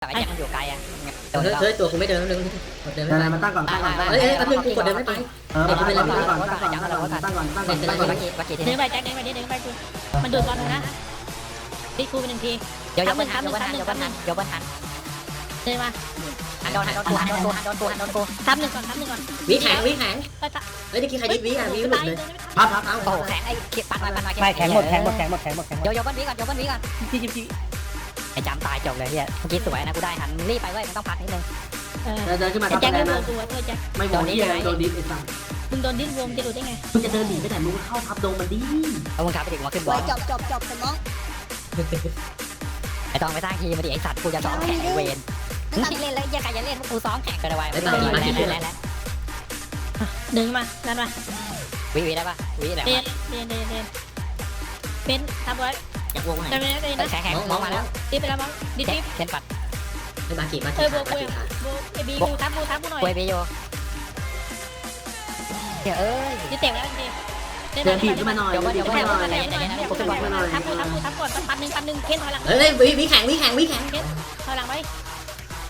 แต่ไอ้แจ็คมันอยู่ไกลอะโดนเฮ้ยเราเฮ้ยตัวกูไม่เดินแล้วนึงกดเดินไม่เดี๋ยวไปนะมาตั้งก่อนตั้งก่อนตั้งก่อนเฮ้ยเฮ้ยแป๊บนึงกูกดเดินไม่ไปเออตั้งก่อนตั้งก่อนตั้งก่อนตั้งก่อนตั้งก่อนตั้งก่อนตั้งก่อนเมื่อกี้เมื่อกี้ทีดึนี้งไปแจ็คดึงไปดิดึงไปกูมันดูดบอลเลยนะตีกูไปหนึ่งทีเดี๋ยวยกบนหันยกบนหันยกบนหันยกบนหันเดินมาหันโดนหันโดนกูหันโดนกูหันโดนกูหันโดนกูทับหนึ่งก่อนทับหนึ่งก่อนวิแข็งวิแข็งไปตะเฮ้ยเมื่อกี้ใครดิวิอะวิหลุดตายเลยเดินไม่ทันพับพับเอ้าโอ้โหแข็งไอ้ปัดมาปัดมาไม่แข็งหมดแข็งหมดแข็งหมดแข็งหมดแข็งหมดโยยกบนวีก่อนยกบนวีก่อนพี่ จิ๊บพี่ไอ้จำตายจบเลยเฮียเมื่อกี้สวยนะกูได้หันรีบไปเว้ยมันต้องพักนิดนึงเออเดินเดินขึ้นมาไอ้ทับแจ็คแรไม่งโดนะนตัวเพื่อแจ็คไม่โดนนี่โดนดิสไอ้สัสมึงโดนดิ้นรวมจะดูได้ไงมึงจะเดินหนีไปไหนมึงเข้าทับโดนมันดิเอามึงขับไปดิกูมาขึ้นบอลจบจบจบสมองไอ้ต้องไปสร้างทีมมาดิไอ้สัตว์กูจะซ้อมแข่งไอ้เวนนี่เล่นแล้วยังไงจะเล่นพวกกูซ้อมแข่งกันเอาไว้แล้วแล้วแล้วดึงมาดันมาวิวิได้ปะวิแหละเดินเดินเดินเดินเป็นทับไว้ อยากวงไหนได้ไหมได้นะแข่งแข่งมองมาแล้วตีไปแล้วมั้งดิทิปเข็นปัดไม่บากีบาเอกีอโบขาดกูบากีขาดโบไอบีกูทับกูทับกูหน่อยเวยไปโยเดี๋ยวเอ้ยดิเตะแล้วจริงเดินบีบขึ้นมาหน่อยเดี๋ยวว่าเดี๋ยวขึ้นว่ามาหน่อยทับกูทับกูทับกูทับก่อนปันหนึ่งปันหนึ่งเค้นถอยหลังเฮ้ยวิวิแข็งวิแข็งวิแข็งถอยหลังไว้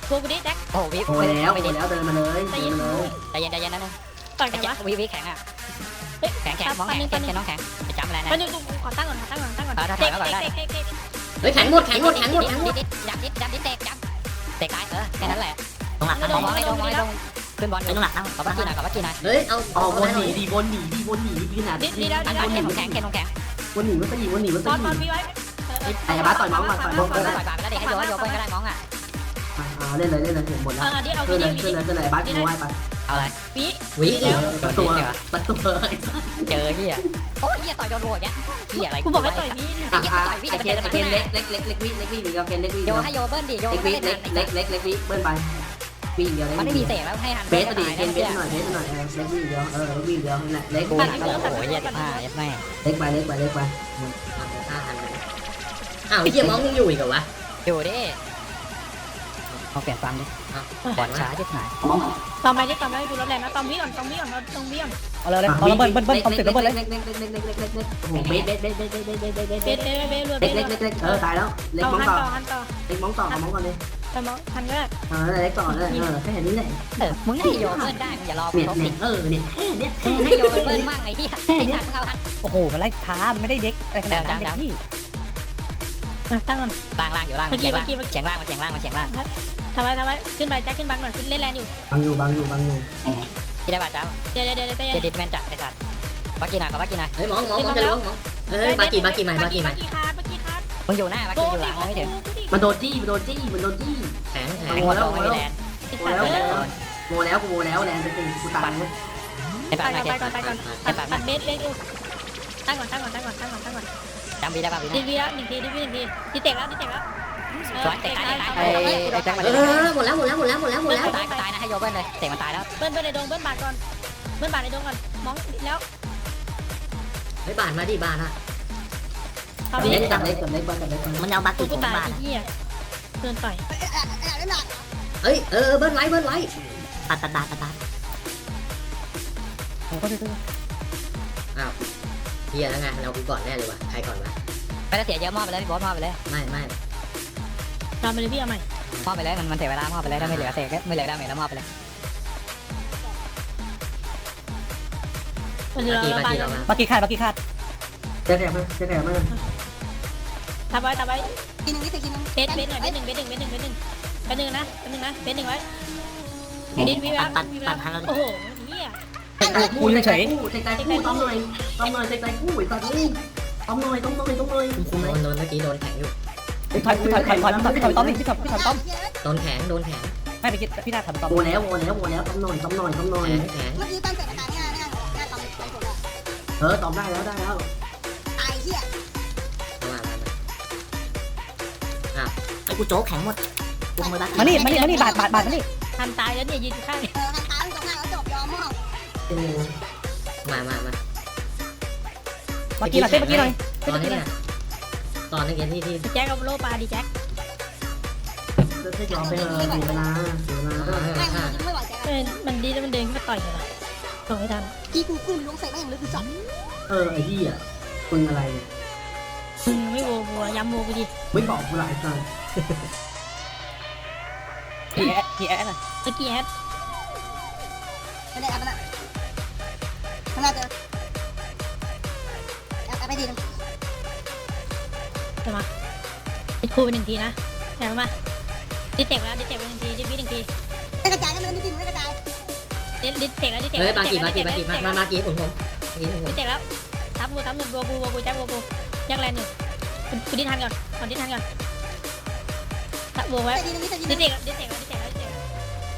กูกูดิแจ็คโอ้วิโอ้ยแล้วโอ้ยแล้วเดินมาเลยใจเดินเย็นมาเลยใจเย็นใจเย็นนะนึงต่อยไอ้กันแจ็วะควิวิแข็งอะ แข็งแข็งมองแข็งแข็งน้องแข็งไปจำอะไรนะปันหนึ่งกูขอตั้งก่อนขอตั้งก่อนตั้งก่อนเออถ้าถอยมาก่อนได้เตะเตะเตะเฮ้ยแข็งหมดแข็งหมดแข็งหมดแข็งหมดดิดยับดิดยับดิดเตะยับเตะตายเออแค่นั้นแหละตรงหลังมองให้ตรงมองให้ตรงขึ้นบอลขึ้นหลังขอบักกี้หน่อยขอบักกี้หน่อยเฮ้ยเอาอ๋อวนหนีดีวนหนีดีวนหนีดีขนาดดิดิแล้วอันดินั้นแล้วแข็งแข็งแข็งแข็งวนหนีมันก็หนีวนหนีมันตก็อนหตอนนีมีไว้ไอ้บ้าต่อยน้องก่อนต่อยน้องก่อนต่อยก่อนแล้วเด็กให้โยโยเปิ้ลก็ได้มองอะอ่าเล่นเลยเล่นเลยผมหมดเอแล้วอดิเอาขึ้ดินเลยดิขึ้นเลยขึ้นเลยบ้ากูไหวไป เอาอะไรวิวิเออประตูประตูเจอเฮียโอ้ยเฮียต่อยโดนโหดเนี่ยเฮียอะไรกูบอกให้ต่อยวิอะอะไอเคนไอเคนเล็กเล็กเล็กเล็กวิเล็กวิหรือเอาเคนเล็กวิโยให้โยเบิ้ลดิโยเล็กไม่วิได้เล็ทักนเล็กเล็กเล็กวิเบิ้ลไปวิเดียวเล็กมันไม่วิมีเตะแล้วให้หันเบสดิเคนเบสหน่อยเบสหน่อยเออเล็กวิเดียวเออเล็กวิเดียวนั่นแหละเล็กกูไปหนักแล้วโอ้ยเฮียสิบห้าเอฟแม่เล็กไปเล็กไปเล็กไปห้าพันอ้าวเฮียมองยังอยู่อีกเหรอวะอยู่ดิ เอาเปลี่ยนฟังดิบอลช้าจิบหายตอมไปดิตอมไปดูรถแรงนะตอมวิก่อนตอมวิก่อนตอมวิก่อนเอาเลยเอาเลยเบิ้ลเบิ้ลเบิ้ลเอาเสร็จแล้วเบิ้ลเลยเล็กเล็กเล็กเล็กเล็กเล็กเล็กเล็กโอ้โหเบสเบสเบสเบสเบสเบสเบสเบสเบสเบสเบสรวเล็กเล็กเล็กเล็กเออตายแล้วเล็กเอามองหันต่อต่อหันต่อเล็กมองต่อมองก่อนเลยแต่มองหันก็ได้เออเล็กต่อเลยเออแค่นี้แหละเออมึงให้โยเบิ้ลได้มึงอย่ารอเนี่ยเขาเนี่สิยเออเนี่ยแค่เนี้ยให้โยเบิ้ลมั่งไอ้ที่ไอ้ถังเขาหันโอ้โหมันไล่ช้ามันไม่ได้เด็กอะไรขนาดนั้นพี่ตั้งก่อนล่างล่างอยู่ล่างเฉียงล่างเฉียงล่างมาเฉียงล่างมาเฉียงล่าง ทำไมทำไมขึ้นไปแจ็คขึ้นบังหน่อยขึ้นเล่นแรงอยู่บังอยู่บังอยู่บังอยู่ที่ได้บาดเจ้าเดี๋ยวเดี๋ยวเดี๋ยวเดี๋ยวเจดิดแมนจัดไอ้สัตว์บักกี้หน่อยกับบักกี้หน่อยเฮ้ยมองมองมองจะล้วงมองเฮ้ยบากีบากีใหม่บากีใหม่บากีคาร์บากีคาร์มึงอยู่หน้าบักกี้อยู่หลังไม่ถึงมันโดนจี้มันโดนจี้มันโดนจี้แข็งแข็ไอ้งหัวโตไม่มีแลนติดโมตัดแล้วเลยโมแล้วกูโมแล้วแรงจะตีกูตายเลยไอ้ไปปากก่มาอนเก็บไปก่อนไปก่อนตัดตัดเบสเบสอยู่ตั้งก่อนตั้งก่อนตั้งก่อนตั้งก่อนตั้งก่อนจำวีได้ป่ะวีดีนะวีแล้วหนึ่งทีดีวีหนึ่งทีดีเตะแล้วดีเตะแล้ว สวยเตะตายเตะตายไอ้ไอ้แจ็คมาเอเลยอหมดแล้วหมดแล้วหมดแล้วหมดแล้วหมดแล้วตายตายนะให้โยเบิ้ลเลยเตะมันตายแล้วเบิ้ลเบิ้ลในดงเบิ้ลบาดก่อนเบิ้ลบาดในดงก่อนมองแล้วเฮ้ยบานมาดิบานอะเข้าไปเล็กกับเล็กกับเล็กกับเล็กมันเอาบักกูกี้ของตายบ้านที่เหี้ยเดินต่อยเล่นหนักเฮ้ยเออเบิ้ลไว้เบิ้ลไว้ตัดตัดตัดตัดก็ได้เฮียแล้วไงเรากูก่อนแน่เลยว่ะใครก่อนวะไม่ได้เสียเยอะมอบไปเลยพี่บอสมอบไปเลยไม่ไม่ ตามไปเลยพี่เอาใหม่มอบไปเลยมันมันเสียเวลามอบไปเลยถ้าไม่เหลือเตะไม่เหลือดาเมจแล้วมอบไปเลยมันจะบากีเราบาไปกีเรามาเมื่อกี้คาดเมื่อกี้คาดจะแถมมาจะแถมมาทับไว้ทับไว้กินหนึ่งนิดกินหนึ่งเบสเบสหน่อยเบสหนึ่งเบสหนึ่งเบสหนึ่งเบสหนึ่งเบสหนึ่งนะเบสหนึ่งนะเบสหนึ่งไว้ดินวีแล้ววีแล้วโอ้โหเหี้ยเตะใจคู่เตะใจคู่เตะใจคู่ต้อมหน่อยต้อมหน่อยเตะใจคู่ไอ้สัตว์นี่ต้อมหน่อยต้อมหน่อยต้อมหน่อยคุ้มไหมโดนโดนเมื่อกี้โดนแข็งอยู่ ถอยถอยถอยถอยถอยถอยต้อมพี่ถอยพี่ถอยต้อมโดนแข็งโดนแข็งไม่ไปคิดพี่นาถอยต้อมโมแล้วโมแล้วโมแล้วต้อมหน่อยต้อมหน่อยต้อมหน่อยแข็งแข็งเมื่อกี้ตอนเสร็จงานงานงานงานตอนตอนจบแล้วเออต้อมได้แล้วได้แล้วตายเหี้ยมามามาไอ้กูโจ๊กแข็งหมดกูมือรัดมานี่มานี่มานี่บาดบาดบาดมานี่ทันตายแล้วเนี่ยยืนข้างเออหันตาตรงหน้าแล้วจบยอมมอบเออมามามาเมื่อกี้หน่อยเต้เมื่อกี้หน่อยตอนนี้เนี่ย ตอนนี้ที่ที่แจ็คเอาโลปาดิแจ็คจะยอมไปเลยเสียเวลาเสียเวลาไม่ยิงไม่ไหวใจเออมันดีแล้วมันเดินขึ้นมาต่อยกันละต่อยไม่ทันกีกูกุ้มล้วงใส่แม่งลึกคือสัตว์เออไอ้ที่อะมึงอะไรเนี่ยมึงไม่โววัวย้ำโวกูดิไม่บอกกูหลายครั้งพีแอพีแอน่ะเมื่อกี้แฮทไม่ได้เอาไป ดิดคูไปหนึ่งทีนะแถวมาดิดเตะแล้วดิดเตะไปหนึ่งทีดิดวิหนึ่งทีไม่กระจายนะมันไม่ทีมันไม่กระจายดิดดิดเตะแล้วดิดเตะเฮ้ยแล้วบากีบากีบากีมามาบากีผมผมนี่ผมดิดเตะแล้วทับบูทับหนึ่งบัวบูบัวบูแจ็คบัวบูยักแลนอยู่คุณคุณดิดทันก่อนก่อนดิดทันก่อนทับบัวไว้แต่ทีนึงนี่แต่ทีนึดิงเตะดิเตะดิเตะดิเตะ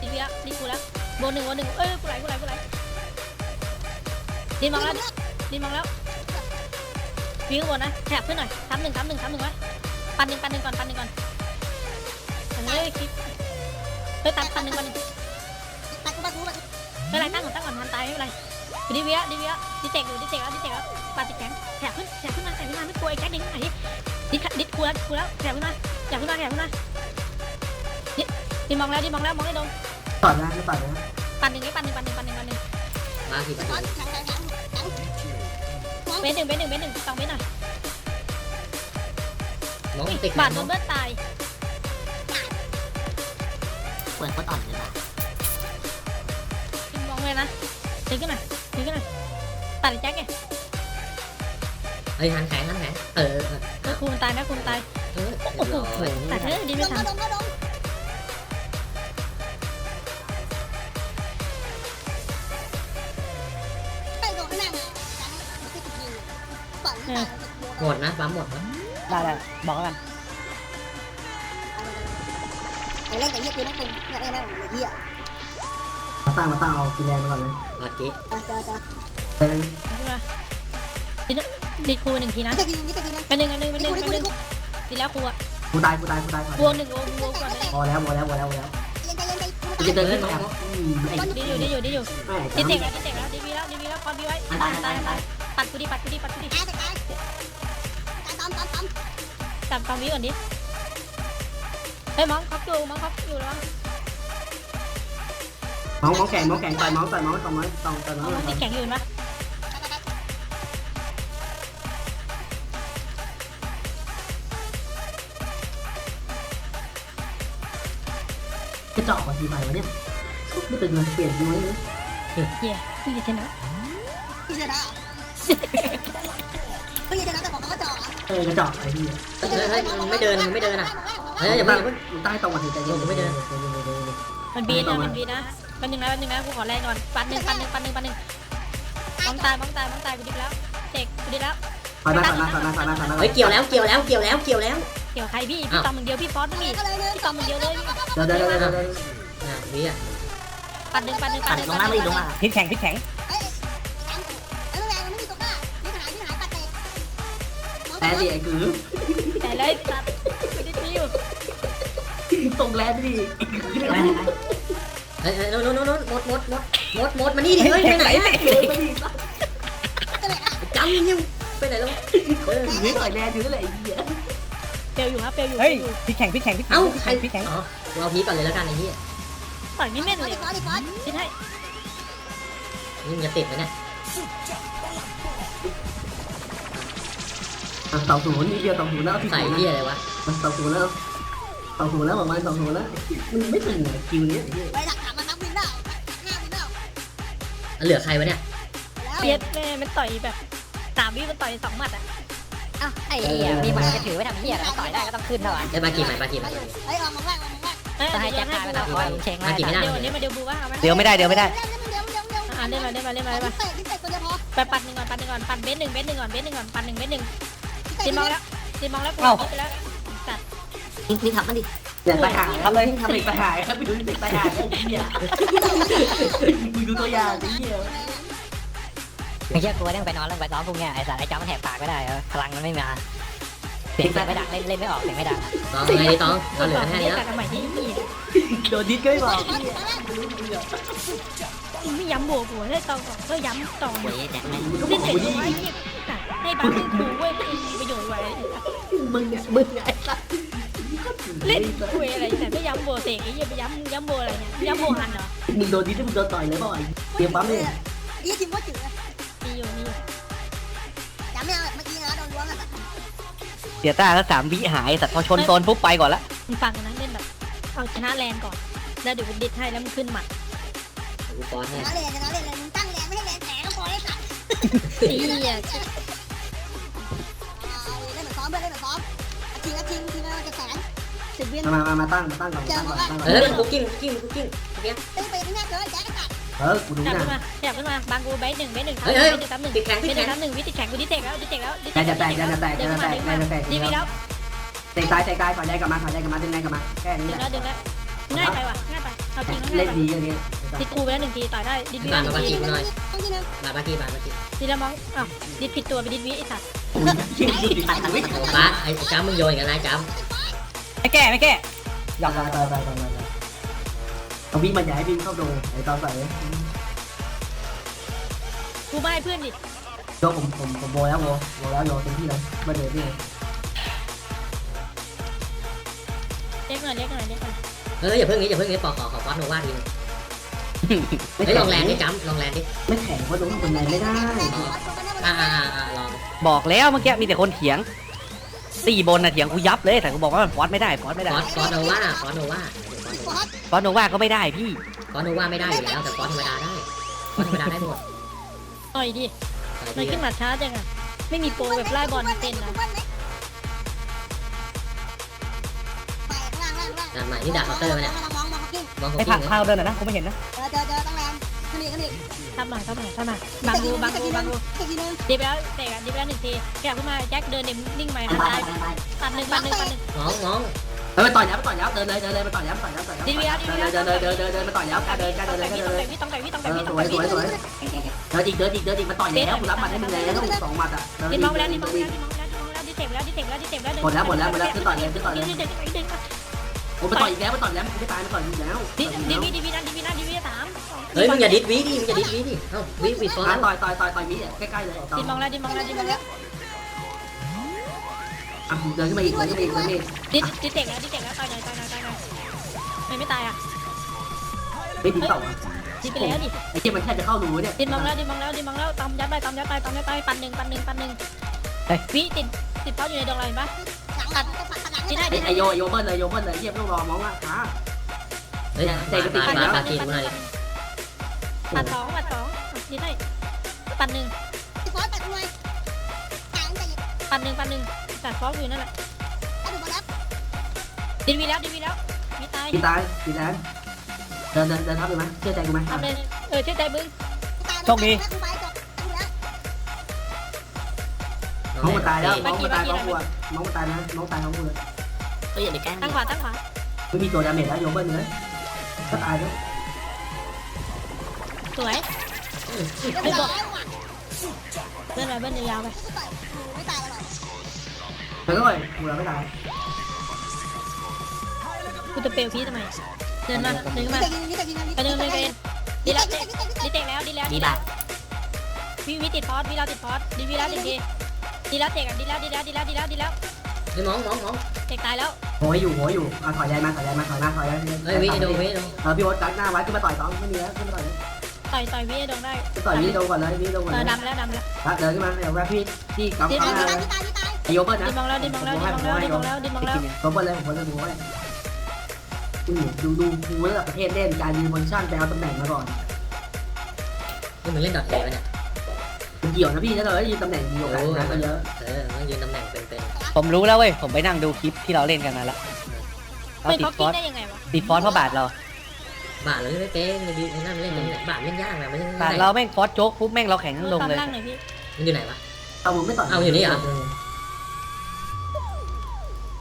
ดิวิละดิกูแล้วโบหนึ่งโบหนึ่งเอ้ยกูไหลกูไหลกูไหลดิมองแล้วดิมองแล้ววิ่งบนนะแถบขึ้นหน่อยทำหนึ่งทำหนึ่งทำหนึ่งไว้ ปันหนึ่งปันหนึ่งก่อนปันหนึ่งก่อนเฮ้ยคิดเฮ้ยตันปันหนึ่งปันหนึ่งตัดกูตัดกูตัดกูไม่เป็นไรตั้งก่อนตั้งก่อนทันตายไม่เป็นไรดิวิละดิวิละดิเตะอยู่ดิเตะแล้วดิเตะแล้วปันติดแข็งแถบขึ้นแถบขึ้นมาแถบขึ้นมาไม่กลัวไอ้แจ็คดิงไหนดิดิกูแล้วกูแล้วแถบขึ้นมาแถบขึ้นมาแถบขึ้นมาดิดิมองแล้วดิมองแล้วมองให้ดงต่อยนะไม่ต่อยนะปันหนึ่งไอ้ปันหนึ่งปันหนึ่งปันหนึ่งปันหนึ่งบากีบาซ้อนกีหลังหลังหลังหลังเบนหนึ่งเบนหนึ่งเบนหนึ่งสองเบนหน่อย น้องติดบาดโดนเบิร์ดตายเปิดโคตรอ่อนเลยว่ะยิงมองเลยนะดึงขึ้นหน่อยดึงขึ้นหน่อยตัดไอ้แจ็คไงเฮ้ยหันแข็งหันแข็งเออเออคูมันตายนะคูมันตายเออเรียบร้อยแต่เธอดีดไม่มทัก็นดมก็ดมไปโดนข้างหน้ามาจังมันคือจุดยิงฝันต่างจุดโบหมดนะปั๊มหมดนะ ได้ได้บอกกันไอ้เล่นแต่เหี้ยคือนักคุณเนี่ยไอ้แม่งเหี้ยมาตั้งมาตั้งเอากินแรงมาก่อนเลยบากีจ้าจ้าจ้าเออขึ้นมาดิดิคูหนึ่งทีนะนี่แต่ทีนึงนี่แต่ทีนึงเป็นหนึ่งอันหนึ่งเป็นหนี่นึ่งกูเป็นนี่หกูนึ่งนี่กูดีแล้วครูอะกูตายกูตายกูตายก่อนวัวหนึ่งวัววัวก่อนเลยพอแล้วพอแล้วพอแล้วพอแล้วเย็นใจเย็นใจกูจะเดินขึ้นมาไอ้ดีอยู่ดีอยู่ดีอยู่แม่ดิเตะแล้วดิเตะแล้วดีวีแล้วดีวีแล้วความดีไว้ตายตายตายปัดกูดิปัดกูดิปัดกูดิ จับความวิก่อนดิเฮ้ยมองครอบอยู่มองครอบอยู่แล้วมองมองแข่งมองแข่งต่อยมองต่อยมองต่อยมองต่อยต่อยมมอองงติดแข็งอยู่นะจะเจาะมาทีไปวะเนี่ยไม่เป็นมันเปลี่ยนน้อยเลยเย่พี่จะชนะ พี่ชนะ อเออกระเจาะไอ้ที่เฮ้ยเฮ้ยมึงไม่เดินมึงไม่เดินอะเฮ้ยอย่าตั้เพิ่งงใต้ตรงมาถึงใจเย็นมันบีนะมันบีนะปันหนึ่งนะปันหนึ่งนะกูขอแรงก่อนปันหนึ่งปันหนึ่งปันหนึ่งปันหนึ่งมองตายมองตายมองตายกูดิบแล้วเด็กกูดิบแล้วถอยมาถอยมาถอยมาถอยมาถอยมาเฮ้ยเกี่ยวแล้วเกี่ยวแล้วเกี่ยวแล้วเกี่ยวแล้วเกี่ยวใครพี่พี่ตอมมึงเดียวพี่ฟอสไม่มีก็เลยเลยพี่ตอมมึงเดียวเลยเดี๋ยวเดี๋ยวเดี๋ยวเดี๋ยวนะวิอะปันหนึ่งปันหนึ่งปัตันดหนึ่งลงล่างไม่ลงล่างพิษแข็งพิษแข็ง แพ้ดิไอ้กือแต่เลยตัดกูดิบอยู่ตรงแลนดิไอ้กือเฮ้ยเฮ้ยโน้นโน้นโน้นหมดหมดหมดหมดหมดมานี่ดิเฮ้ยไปไหนอะจำยังไปไหนแล้วเออถือต่อยแลนถืออะไรไอ้เหี้ยเปลอยู่ครับเปลอยู่เฮ้ยพิษแข็งพิษแข็งพิษแข็งเอ้าพิษใครแข็งพิษแข็งอ๋อเราพีก่อนเลยแล้วกันไอ้เหี้ยต่อยไม่แม่นฟอเลสยฟอสฟอสคิดให้นี่มึงจะติดไหมเนี่ย สองศูนย์นี่เดียวสองศูนย์แล้วใส่เหี้ยอะไรวะมันสองศูนย์แล้วสองศูนย์แล้วประมาณสองศูนย์แล้วมันไม่ถึงคิวเนี้ยไปถักถามมันนับวินได้ห้าวินได้เหลือใครวะเนี่ยแล้วเปียดแม่มันต่อยแบบสามวิมันต่อยสองหมัดอะอ้าวไอ้เหี้ยมีมันจะถือไว้ทำเหี้ยอะไรต่อยได้ก็ต้องขึ้นเท่าไหร่ได้บากีใหม่บากีใหม่เฮ้ยออกมาแรกออกมาแรกเอ้ยต้องให้แจ็คตายไปแล้วคอยเชงไว้เดี๋ยววันนี้มาเดี๋ยวบูว่าเอาไหมเดี๋ยวไม่ได้เดี๋ยวไม่ได้เร็วเร็วเร็วเร็วอ่าเล่นมาเล่นมาเล่นมาเล่นมาเตะเตะตัวเดียวพอไปปัดหนึ่งก่อนปัดหนึ่งก่อนปัดเบสหนึ่งเบสหนึ่งก่อนเบสหนึ่งก่อนปัดหนึ่งเบสหนึ่ง ตีมองแล้วตีมองแล้วกูไปแล้วจัดนี่ทำมันดิเนี่ยตายหายครับเลยทำเด็กตายหายครับไปดูเด็กตายหายไอ้เหี้ยมึงดูตัวอย่างไอ้เหี้ยไม่เชื่อกลัวต้องไปนอนแล้วไปซ้อมพวกเนี้ยไอ้สัตว์ไอ้จ้ามันแหกปากไม่ได้พลังมันไม่มาเสียงเสียงไม่ดังเล่นเล่นไม่ออกเสียงไม่ดังตองไงดีตองเราเหลือแค่นี้แล้วแต่ทำไมที่นี่โดนดิสก็ไม่บอกไม่ย้ำบวกหัวให้ตองก่อนก็ย้ำตองโว้ยแจ็คแม่งมึงก็บเล่อนกเสร็จกูดิไว้ให้บางให้ถูเว้ย มึงเนี่ยมึงไอ้สัสเล่นคุยอะไรแต่ไม่ย้ำโบเตกไอ้ยังไปย้ำย้ำโบอะไรเนี่ยย้ำโบหันเหรอมึงโดนดิสมึงโดนต่อยเลยบ่อยเตรียมปั๊มเลยยี่ทีมว่าจืดมีอยู่มีอยู่จำไม่เอาเมื่อกี้นะโดนล้วงอะเสียต้าแล้วสามวิหายสัตว์พอชนโซนปุ๊บไปก่อนละมึงฟังนะเล่นแบบเอาชนะแลนก่อนแล้วเดี๋ยวกูดิดให้แล้วมึงขึ้นหมัดกูฟอนชให้นะเลยชนะเลยเลยมึงตั้งแรงไม่ให้แรงแผลก็พอได้สัตว์ไอ้เหี้ย สิบวินมามามาตั้งมาตั้งก่อนตั้งก่อนตั้งก่อนเออมันคุกกิ้งคุกกิ้งคุกกิ้งเมื่อกี้เต้นไปที่หน้าเกินแจ๊กกัดเออกูรู้ขยับนะ ขึ้นมาขยับขึ้นมาบางกูเบสหนึ่งเบสหนึ่งเฮ้ยเฮ้ยเบสหนึ่งสามหนึ่งติดแข็งเบติดสหแข็นึ่งงสามหนึ่งวิติดแข็งกูดิเตกแล้วดิเตกแล้วดิแกจะแตกแกจะแตกแกจะแตกแกจะแตกดิวิแล้วเตะซ้ายเตะกายถอยได้กลับมาถอยได้กลับมาดึงได้กลับมาแค่นี้ดึงแล้วดึงแล้วง่ายไปว่ะง่ายไปเอาจริงเล่ง่านยไปดีอย่างนี้ดิดกูไปแล้วหนึ่งทีต่อยได้ดิดวิบาแล้วนหนึ่มางบาทีกีกูหน่อยต้องที่นึงบานบากีบานบากีดิดแล้วมองอ้าวดิดผิดตัวไปดิดวิไอ้สัตว์ชิงดีทันวิทย์บาสไอ้จ้ำมึงโยนกันนะจ้ ไม่แก้ไม่แก้หยอกตายตายตายตายตายเอาวิ่งมาอย่าให้วิ่งเข้าโดไอ้ตอนใส่กูไม่ให้เพื่อนดิโยผมผมผมโบแล้วโบโบแล้วโยเต็มที่เลยมาเดือดนี่เล็กหน่อยเล็กหน่อยเล็กหน่อยำเฮ้ยอย่าเพิ่งนี้อย่าเพิ่งนี้ปอกขอขอฟอนโนวาทีนึงไม่เฮ้ยแข็ลองแลนดิจ้ำลองแลนดิไม่แข็งเพราะตรงคนไหนไม่ได้อ่าอ่าอ่าลองบอกแล้วเมื่อกี้มีแต่คนเถียง สี่บนน่ะเถียงกูยับเลยแต่กูบอกว่ามันฟอสไม่ได้ฟอสไม่ฟได้อนฟอนโนวาฟอนโนวาฟอสโนวาก็ไม่ได้พี่ฟอนโนวาไม่ได้อยู่แล้วแต่ฟอนธรรมดาได้ฟอนธรรมดาได้หมดต่อยดิอะไรมันดีขึ้นหมัดช้าจังอะไม่มีโปรแบบไล่บอลเต้นนะด่านใหม่นี่ด่าเคาน์เตอร์ไหมเนี่ยมองมองมองกิ้งมองคุกไอ้กิ้ผังกเลยพาวเดินน่ะนะกูไม่เห็นนะเออเจอเจอต้ องแรงขึ้นอีกขึ้นอีกทำหน่อยทำหน่อยทำหน่อยบางกูบางกูบางกูอีกทีนึงดีไปแล้วเตะดีไปแล้วหนึ่งทีขยับขึ้นมาแจ็คเดินเด่นนิ่งไปหันตาซ้ายยตายตายปัดหนึ่งปัดหนึ่งปัดหนึ่งน้องน้องเออไปต่อยยับไปต่อยยับเดินเลยเดินเลยไปต่อยยับต่อยยับต่อยยับเดินเดินเดินเดินเดินไปต่อยยับการเดินการต้องเดินแต่การพี่เดิต้องนแต่พี่ต้องแต่พี่ต้องเอแต่อพี่สต้องวยแต่สพี่วยสวยเดินอีกเดินอีกเดินอีกมาต่อยแล้วคุณรับมาได้มึงแล้วสองหมัดอะเดินดิอีมกองไปแล้วดิมองไปแล้วดิมองไปแล้วดิเตะไปแล้วดิเตะไปแล้วดิเตะไปแล้วหมดแล้วหมดแล้วหมดแล้วขึ้นต่อยเลยขึ้นต่อยเลยดิเตะไปดิโอ้ไปต่อยอีกแล้วไปต่อยแล้วไม่ตายไปต่อยอีกแล้วดิดิวิดิวินะดิวินะดิวิสาม เฮ้ยมึงอย่าดิดวิดิมึงอย่าดิดวิดิเอ้าวิวิฟอนต่อยต่อยต่อยต่อยมีใกล้ๆเลยต่อดิมองแล้วดิมองแล้วดิมองแล้วอะเดินขึ้นมาอีกเดินขึ้นมาอีกเดินขึ้นมาอีกดิดิเตะแล้วดิเตะแล้วต่อยหน่อยต่อยหน่อยต่อยหน่อยไม่ไม่ตายอะไม่ดีต่อดิไปแล้วดิไอ้เจ้ามันแค่จะเข้าหนูเนี่ยดิมองแล้วดิมองแล้วดิมองแล้วตำยัดไปตำยัดไปตำยัดไปปันหนึ่งปันหนึ่งปันหนึ่งวิติดติดเป้าอยู่ในดงอะไรปะหลังหลังหลังดิได้ไอ้ดิไอโยโยเบิ้ลเลยโยเบิ้ลเลยเยี่ยมต้องรอมองว่าช้าเฮ้ยบาสบาสบาสกีกูหน่อยดิ ปัดสองปัดสองดิได้ปันหนึ่งที่ฟอสตัดมวยต่างกันอีกปันหนึ่งปันหนึ่งแต่ฟอกอยู่นั่นแหละถ้าดูบอลแล้วดิวีแล้วดิวีแล้วมีตายปีตายปีแดงเดินเดินเดินทับเลยไหมเชื่อใจกูไหมทำเลยเออเชื่อใจบึ้งตายแล้วกูไปจบแล้วมองมันตายแล้วมองมันตายมองกูมองมันตายนะมองตายมองกูเลยเฮ้ยอย่าไปแกล้งตั้งขวาตั้งขวาไม่มีตัวดาเมจแล้วโยเบิ้ลเลยก็ตายแล้วส วยไม่บอกแล้วว่ะเบิ้ลไปเบิ้ลยาวๆไปไม่ตายหรอกเฮ้ยกูเราไม่ตายกูจะเปลวพี่ทำไมเดินมาเดินนี่มาแต่ยิงนี่แต่ยิงไปเดินเลยไปดีแล้วดีเตะแล้วดีแล้วดีแล้ววิวิติดพอดวิเราติดพอดดีวิแล้วดีดีดีแล้วเตะกันดีแล้วดีแล้วดีแล้วดีแล้วดีแล้วเฮ้ยมองมองมองเตะตายแล้วโหยอยู่โหยอยู่อะถอยใหญ่มาถอยใหญ่มาถอยหน้าถอยเฮ้ยวิไอโดวิไอโดเออพี่โอ๊ตกักหน้าไว้ขึ้นมาต่อยสองไม่มีแล้วขึ้นมาต่อย ต่อยต่อยวิดงได้ต่อยวิโดก่อนเลยวิโดก่อนเอเลอยดำแล้วดำแล้วเดินขึ้นมาเดี๋ยวแรกพี่ที่กับตายข้างหน้าตายตายตายไอโยเบิ้ลนะดิมองแล้วดิมองแล้วดิมองแล้วดิมองแล้วดิมองแล้วโยเบิ้ลเลยผมเลยดูไว้ดูดูดูระดับประเทศเล่นการยืนบนชั่นไปเอาตำแหน่งมาก่อนนี่มึงเล่นดอทเอไปเนี่ยมันเกี่ยวนะพี่ถ้าเราได้ยืนตำแหน่งมีโอกาสชนะก็เยอะเออมึงยืนตำแหน่งเป็นเป็นผมรู้แล้วเว้ย ผมไปนั่งดูคลิปที่เราเล่นกันมาแล้วเราไม่ติดเขาฟกิอนสได้ยังไงวะติดฟอสเพราะบาทเรา บาทเลยไม่เป็นไอ้นั่นเล่นเป็นบาทเล่นยากนะไม่ใช่บาทเราแม่งฟอสโจ๊กปุ๊บแม่งเราแข่งทั้งลงเลยตามล่างหน่อยพี่มันอยู่ไหนวะ เอาผมไม่ต่อยเอาอยู่นี่เหรอ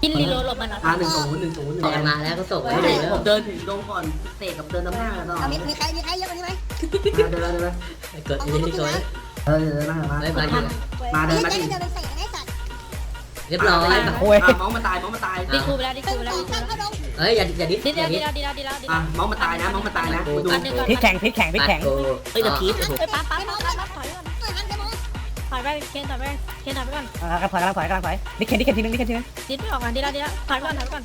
กินรีโหลดมันเหรออ่าหนึ่งศูนย์หนึ่งศูนย์หนึ่งตอนมาแล้วก็ส่งผให้ดูแล้วมเดินถึงลงก่อนเตะกับเดินน้ำหน้าต่อเอามีมีใครมีใครเยอะกว่านี้ไหมเดินเดินเดินเกิดอยู่ที่โซ่เออเดินมามาเฮ้ยบาทอยู่มาเดินมาเจ๊ดิเดินเป็นเศษไอ้สัตว์ เรียบร้อยโอ้ยมองมาตายมองมาตายดิคูไปแล้วดิตึคูงไปแล้วต่อดิคูข้างไปแล้วเข้าดงเฮ้ยอย่าอย่าดิดิอย่าดีดิแล้วดีแล้วดีแล้วดีอะแล้วมองมาตายนะมองมาตายนะดูอันหนึ่งก่อนพลิกแข่งพลิกแข่งพลิกบาทแข่งโอ้เฮ้ยตะกี้ไปปั๊บปั๊บปั๊บปั๊บถอยก่อนเฮ้ยหันไปมองถอยไปเคนถอยไปเคนถอยไปก่อนอ่ากระถอยกระถอยกระถอยนิกเคนนิกเคนทีนึงนิกเคนทีนึงดิไม่ออกก่อนดีแล้วดีแล้วถอยไปก่อนถอยไปก่อน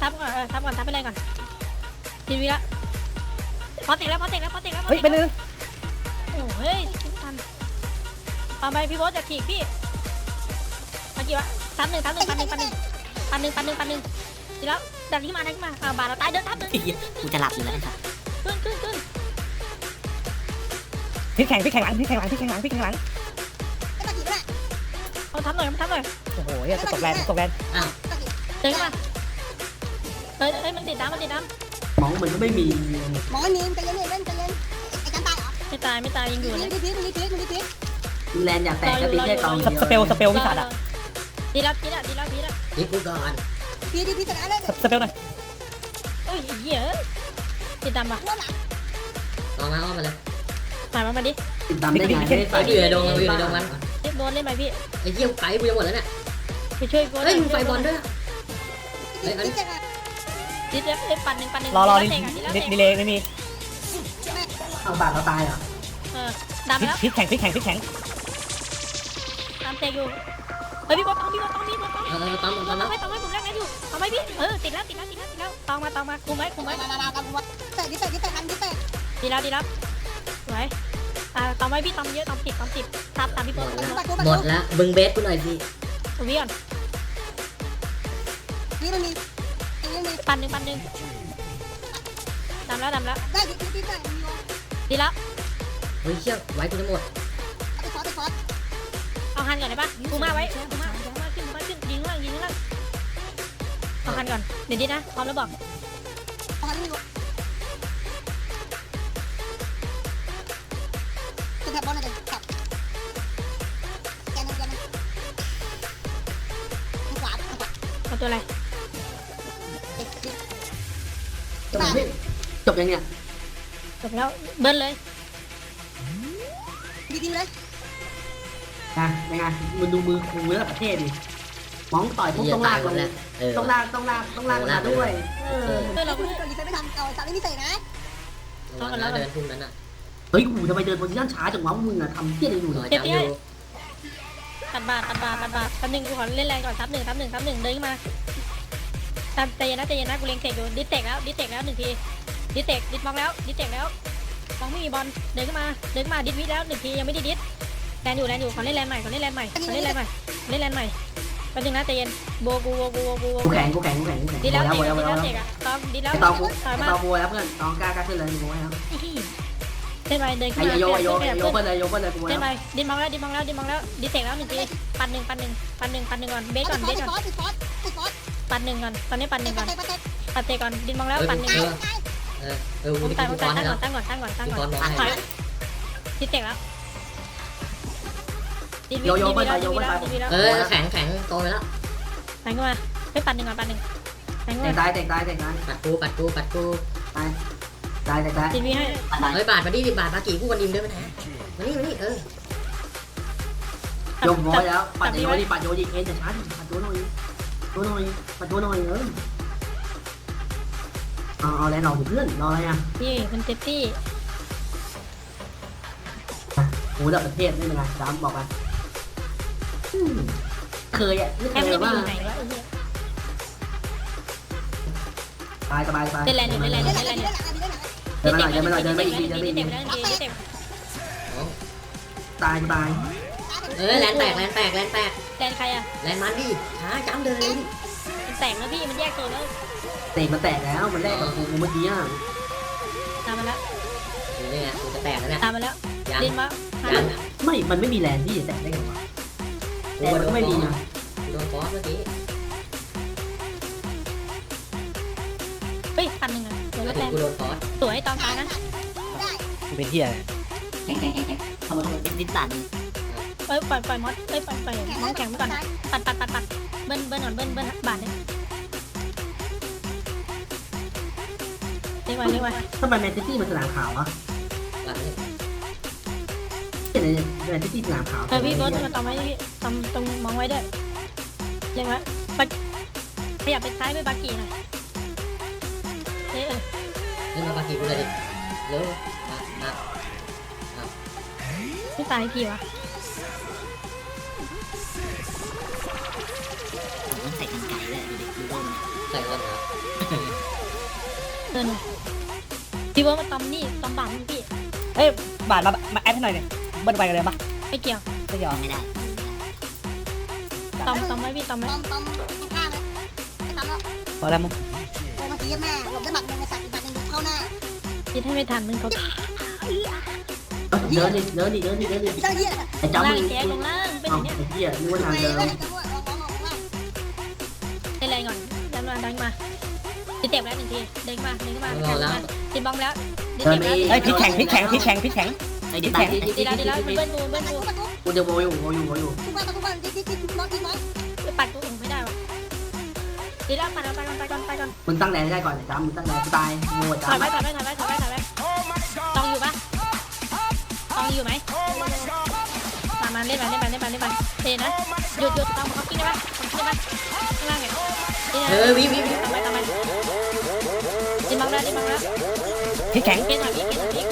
ทับก่อนเออทับก่อนทับไปเลยก่อนดีวีละพอติดแล้วพอติดแล้วพอติดแล้วเฮ้ยไปนึงโอ้เฮ้ยทันเอาไปพี่โบ๊ทจะถีบพี่เมื่อ กี้วะทับหนึ่งทับหนึ่งปันหนึ่งปันหนึ่งปันหนึ่งปันหนึ่งปันหนึ่งดีแล้วดันที่มาดันที่มาอ่าบาดเราตายเดินทับเดินกูจะหลับอยู่แล้วไอ้สัสขึ้นขึ้นขึ้นพลิกแข่งพลิกแข่งหลังพลิกแข่งหลังพลิกแข่งหลังพลิกแข่งหลังเอาทับหน่อยทับหน่อยโอ้โหเหี้ยตกแรงตกแรงเดินขึ้นมาเฮ้ยเฮ้ยมันติดน้ำมันติดน้มองมันก็ไม่มีหมอมีใจเย็นเล่นใจเย็นไอ้กันตายเหรอำไม่ตายไม่ตายยังอยู่มึงเลยรีพีทมึงรีพีทมึงรีพีทแลนอย่าแตกก็ตีแค่กองสเปลสเปลวิสัทอะ ดีแล้วดีแล้วดีแล้วดีแล้วนี่กูก่อนพีทพีทชนะเลยสเปลหน่อยเฮ้ยเหี้ยติดดำป่ะว่าหลังลองมาอ้อมมาเลยถ่ายมามาดิติดตามได้ไงไม่ได้ไอ้ใส่อยู่ในดงอยู่ในดงมันโดนเล่นไปพี่ไอ้เหี้ยไฟกูจะหมดแล้วเนี่ยไปช่วยโบนเฮ้ยมึงไฟบอลด้วยพีทพีทชนะดิเอ้ยปั่นหนึ่งปั่นหนึ่งรอรอดีดิแล้วเตะดีเลยไม่มีเอาบาดเราตายเหรอเออดำพลิกแล้วพลิกแข่งพลิกแข่งพลิกแข่งตามเตะอยู่ เฮ้ยพี่บอลต้องพี่บอลต้องพี่บอลต้องเออตามต้ตามองให้ต้องให้ผมแรกนะอยู่เอาไหมพี่เออติดแล้วติดแล้วติดแล้วติดแล้วตองมาตองมาคุมไว้คุมมาไว้มามามามาเตะดิเตะดิเตะทันดิเตะดีแล้วดีแล้วสวยอ่าตองไว้พี่ตองเยอะตองติดตองติดทับตามพี่หมโป๊ะดแล้วปัดกูปัดหมกูดแล้วบึงเบสกูหน่อยสิตัวพี่ก่อนพีทมันมีพีทมันมีปันหนึ่งปันหนึ่งดำแล้วดำแล้วได้พีทพีทได้มีวะดีแล้วเฮ้ยเชี่ยไว้กูจะหมด หันก่อนได้ปะกูมาไว้กูมากูมาขึ้นกูมาขึ้นยิงข้างล่างยิงข้างล่างเอาหันก่อนเดี๋ยวดีนะพร้อมแล้วบอกขอนี่วะจะแทบบอลอะไรกับแกนึงแกนึงขวาขวาเอาตัวอะไรเด็กดิจบยังจบยังเนี่ยจบแล้วเบิ้ลเลยดีดีเลย นะยังไงมันดูมือครูระดับประเทศดิมองต่อยพวกเหี้ยต้องตาลายกหมลดงแล้วเออต้องลากต้องลากต้องลากมาด้วย เออเบิ้ลเราเราคุณดีเซนไม่ทันเอาสามไม่มีเตะนะแล้วเดินทุ่มนั้นอะเฮ้ยกูทำไมเดินโพซิชั่นช้าจังวะมึงอะทำเพี้ยอะไรอยู่หน่เนี่ยอยจำอยู่ตัดบาทตัดบาทตัดบาทตัดหนึ่งกูขอเล่นแรงก่อนทับหนึ่งทับหนึ่งทับหนึ่งเดินขึ้นมาตามใจเย็นนะใจเย็นนะกูเล็งเตะอยู่ดิสเตกแล้วดิสเตกแล้วหนึ่งทีดิสเตกดิสมองแล้วดิสเตกแล้วมองไม่มีบอลเดินขึ้นมาเดินขึ้นมาดิสวิทแล้วหนึ่งทียังไม่ได้ดิส แลนอยู่แลนอยู่ขอเล่นแลนใหม่ขอเล่นแลนใหม่ขอเล่นแลนใหม่เล่นแลนใหม่แป๊บนึงนะใจเย็นโบกูโบกูโบกูโบกูกูแข่งกูแข่งกูแข่งกูแข่งดิสแล้วแล้วเตะโวยดิแล้วสโวยแล้วแล้วเตะอะตองดิสแล้วไอตองกูถอยไอมาตองโวยแล้วเพื่อนตองกล้ากล้าขึ้นเลยกูโวยแล้วเล่นไปเดินไอขึ้นมาโยโยเปลี่ยนโยเปลี่ยนเปิ้ลเลยโยเปิ้ลเลยกูโวยเล่นแล้วไปดิสมองแล้วดิสมองแล้วดิสมองแล้วดิสเตกแล้วหนึ่งทีปันหนึ่งปันหนึ่งปันหนึ่งปันหนึ่งก่อนเบสก่อนเบสก่อนติดฟอสติดฟอสปันหนึ่งก่อนตอนนี้ปันหนึ่งก่อนติดฟอสปัดเตะก่อนดินมองแล้วปัดหนึ่งเออเออเออผกูมมีตายกูผมฟตาอยนให้ตั้งก่แล้อวนตั้งก่อนตั้งก่อนตั้งก่อนกูฟอนมองให้ถอยดิเตะแล้ว ดินโยโยดินเปิ้ลแล้ไปวโยดินเปิ้ลแล้วไปดินแล้วเออแข็งแข็งโตไปแล้วแต่งขึ้นมาไปปัดหนึ่งก่อนปัดหนึ่งแต่งขึ้นแตกมาตายแตกตายแตกตายปัดกูปัดกูปัดกูตายตายแตกตายดินวีให้เฮ้ยบาดมาดิบาดมากี่กูกันดิมเด้อไปไหนมานี่มานี่เออโยโวยแล้วปัดโยดิปัดโยดิเอ็นจะช้าดิปัดโยหน่อยโยหน่อยปัดโยหน่อยเออเอาเอาแล้วเราเพื่อนรออะไรอะนี่เป็นเซฟตี้กูระดับประเทศไม่เป็นไรจำบอกไป เคยอะไม่แคเคมยไม่ว่าดีไหนวะไอ้เหี้ยตายสบายสบายเล่นแรงอยู่เล่นแรงอเล่ยู่นหลัเล่งนแรงเล่อยู่นหลังเล่นหลังเดินมาหน่อยเดินมาหน่อยเดินมาอีกทีเดินมาอีกดิทีเตะแล้วดิเตะตายสบายเออแลนแตกแลนแตกแลนแตกแลนใครอะแลนมันดิช้าจำเดินมันแตกแล้วพี่มันแยกตัวแล้วเตะมันแตกแล้วมันแรกกับกูเมื่อกี้อะตามมาแล้วนี่ไงกูจะแตกแล้วเนี่ยตามมาแล้วยังดินมายังไม่มันไม่มีแรงที่จะแตกได้ไงวะกู แต่มันก็ไม่มีนะโดนฟอสเมื่อกี้เฮ้ยปันหนึ่งอะสวยมาแล้วถึแรงงกูโดนฟอสสวยตอนตายนะเป็นเฮียแข่งแข่งแข่งแข่งขโมยขโมยดินสั่นเอ้ยปล่อยปล่อยมอสเอ้ยปล่อยปล่อยมอสแข็งไปก่อนปัดปัดปัดปัดเบิ้ลเบิ้ลก่อนเบิ้ลเบิ้ลบาทเลยเรียกไว้เรียกไว้ทำไมแมนซิตี้มันสนามขาววะ หลังนี้เห็นเลยแมนซิตี้สนามขาวเออพี่โบ๊ทมาตอมไว้พี่ตอมตรงมองไว้ด้วยเรียกไว้ปัดขยับไปซ้ายไปบากีหน่อยเออนี่มาปากีกูเลยดิเร็วมามาไม่ตายพี่วะใส่กันไก่เลยดูดิดูโดนใส่วันครับเดินเลยพี่โบ๊ทมาตอมนี่ตอมบาทพี่เฮ้ยบาทมามาแอดให้หน่อยเนี่ย เบิ้ลไปกันเลยปะไม่เกี่ยวไม่ยอมไม่ได้ตอมตอมไว้พี่ตอมไว้ต้อมต้อมข้างเลยไม่ทำแล้วพอแล้วมึงโอ้มาตีแม่หลบได้หมัดหนึ่งในสัตว์อีกหมัดหนึ่งเข้าหน้าคิดให้ไม่ทันมึงเขาเดินดิเดินดิเดินดิเดินดิเจ้าเหี้ยไอ้ลงจ้ำล่างมึงแจ๊ลงล่างเป็นอเอ้าย่างเงี้ยไอ้เหี้ยนึกว่าไปทางเดิแล้นวจะว่าลองลองลองลองเล่นอะไรก่อนดันมาดันมาดิเจ็บแล้วหนึ่งทีเด้งมาเด้งมาแข่งมาดิบอมแล้วดิเจ็บแล้วเฮ้ยพลิกแข็งพลิกแข็งพลิกแข็งพลิกแข็งไอ้ดิตายดิดีแล้วดีแล้วเบิ้ลกูเบิ้ลมากูทุกมาทุกกูจะโวยอยู่โวยอยู่โวยอยู่ทุกวันทุกวันที่ที่ที่น้องที่น้องปัดกูถึงไม่ได้วะดีแล้วปัดไปก่อนไปก่อนไปก่อนมึงตั้งแรงได้ก่อนไอ้จ้ำมึงตั้งแรงกูตายโง่ถอยจ้ำไปถอยไปถอยไปถอยไปถอยไปตองอยู่ปะตองอยู่ไหมตามมาเล่นมาเล่นมาเล่นมาเล่นมาเทนะหยุดหยุดตองเขากิ้งได้ปะกิ้งได้ปะข้างล่างไงดีนะเออวิวิวิทำไมทำไมดิบังแล้วดิบังแล้วพลิกแข็งเกณฑ์หน่อยพี่เกณฑ์หน่อยพี่เกณฑ์หน่อยพี่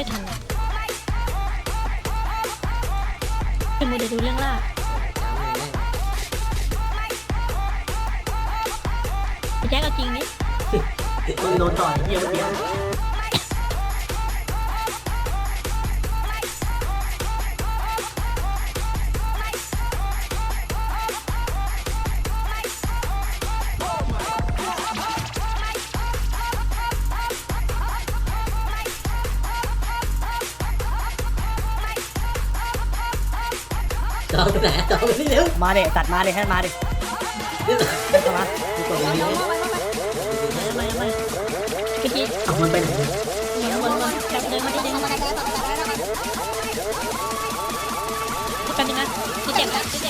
ไม่ทันเป็นโมเดลดูเรื่องล่าแจ็คเอาจริงนี่ โดนต่อยเยี่ยมเยี่ยม จองไหนจองนี่เร็วมาเด็ตัดมาเด็ให้มาเด็เข้ามากูกดวิวทำไมทำไมเมื่อกี้เอามันเป็นเหมือนวนวนแบบเดินมาที่เดินเอามามาได้แล้วต่อได้แล้วกันนึงนะที่เจ็บแล้วที่เจ็บ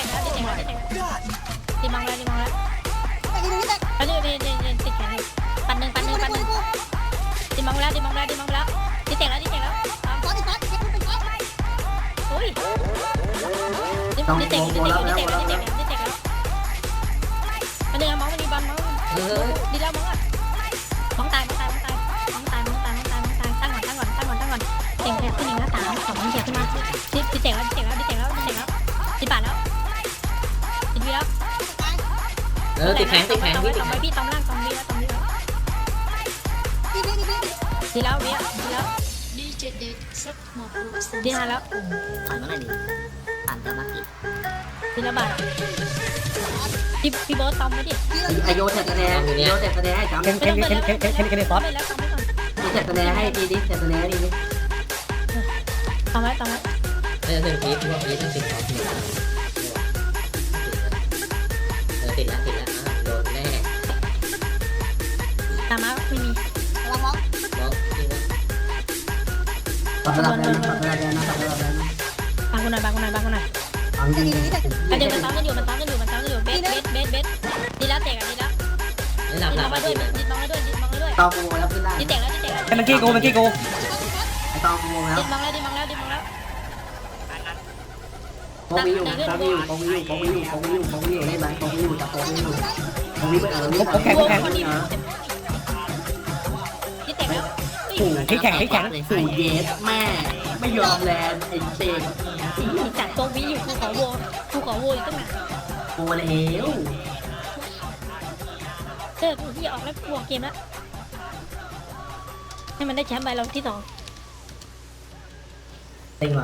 ที่ที่เจ็บที่เจ็บที่เจ็บแล้วที่เจ็บแล้วที่เจ็บแล้วอันนี้มองมันมีบอลมองเออดีแล้วมองอะมองตายมองตายมองตายมองตายมองตายมองตายมองตายตั้งก่อนตั้งก่อนตั้งก่อนตั้งก่อนเก่งแค่ขึ้นหนึ่งนะสามสองเสียขึ้นมาที่ที่เจ็บแล้วที่เจ็บแล้วที่เจ็บแล้วที่เจ็บแล้วที่บาดแล้วที่ดีแล้วเออติดแข็งติดแข็งตอพี่มติดไว้แข็งพี่ตอมล่างตอมดีแล้วตอมดีแล้วดีดีดีดีดีแล้วดีแล้วดีแล้วดีฮาแล้วถอยมาหน่อยดิ ผ่านจะมากี่ดีแล้วบาดพี่พี่โบ๊ทตอมไว้ดิไอโยแท็กคะแนนโยแท็กคะแนนให้จ้ำเข็นเข็นเข็นเข็นเข็นเข็นเข็นฟอสไปแล้วตอมไว้ก่อนโยแท็กคะแนนให้ดีดิแท็กคะแนนดีดิตอมไว้ตอมไว้ไม่จะถึงพีทพวกพีทต้องติดสองทีเออติดแล้วติดแล้วอะโดนแน่ตามมาไม่มีลองลองมองจริงว่าตัดระดับแรงตัดระดับแรงนะตัดระดับแรงนะ บางคนหน่อยบางคนหน่อยบางคนหน่อยฟังแต่ดีดีนี่แต่อันเดียวมันตอมกันอยู่มันตอมกันอยู่มันตอมกันอยู่เบสเบสเบสเบสดีแล้วเตะกันดีแล้วหลับดีหลัมบมาด้วยนะดีมองไว้ด้วยดีมองไว้ด้วยตองกูแล้วขึ้นได้ดีเตะแล้วดีเตะแล้วเมื่อกี้กูเมื่อกี้กูไอตองกูแล้วดีมองแล้วดีมองแล้วดีมองแล้วปองวิวปองวิวปองวิวปองวิวปองวิวปองวิวได้ไหมปองวิวจับปองวิวปองวิวเออวิวผมแข็งแข็งดีเตะแล้วพลิกแข็งพลิกแข็งสูเยสแม่ไม่ยอมแลนไอ้เด็ จากตัววิอยู่ภูเขาโวภูเขาโวอยู่ตั้งนานโอ้แล้วเออที่ออกแล้วบวกเกมแล้วให้มันได้แชมป์ไปเราที่สองเต็งว่ะ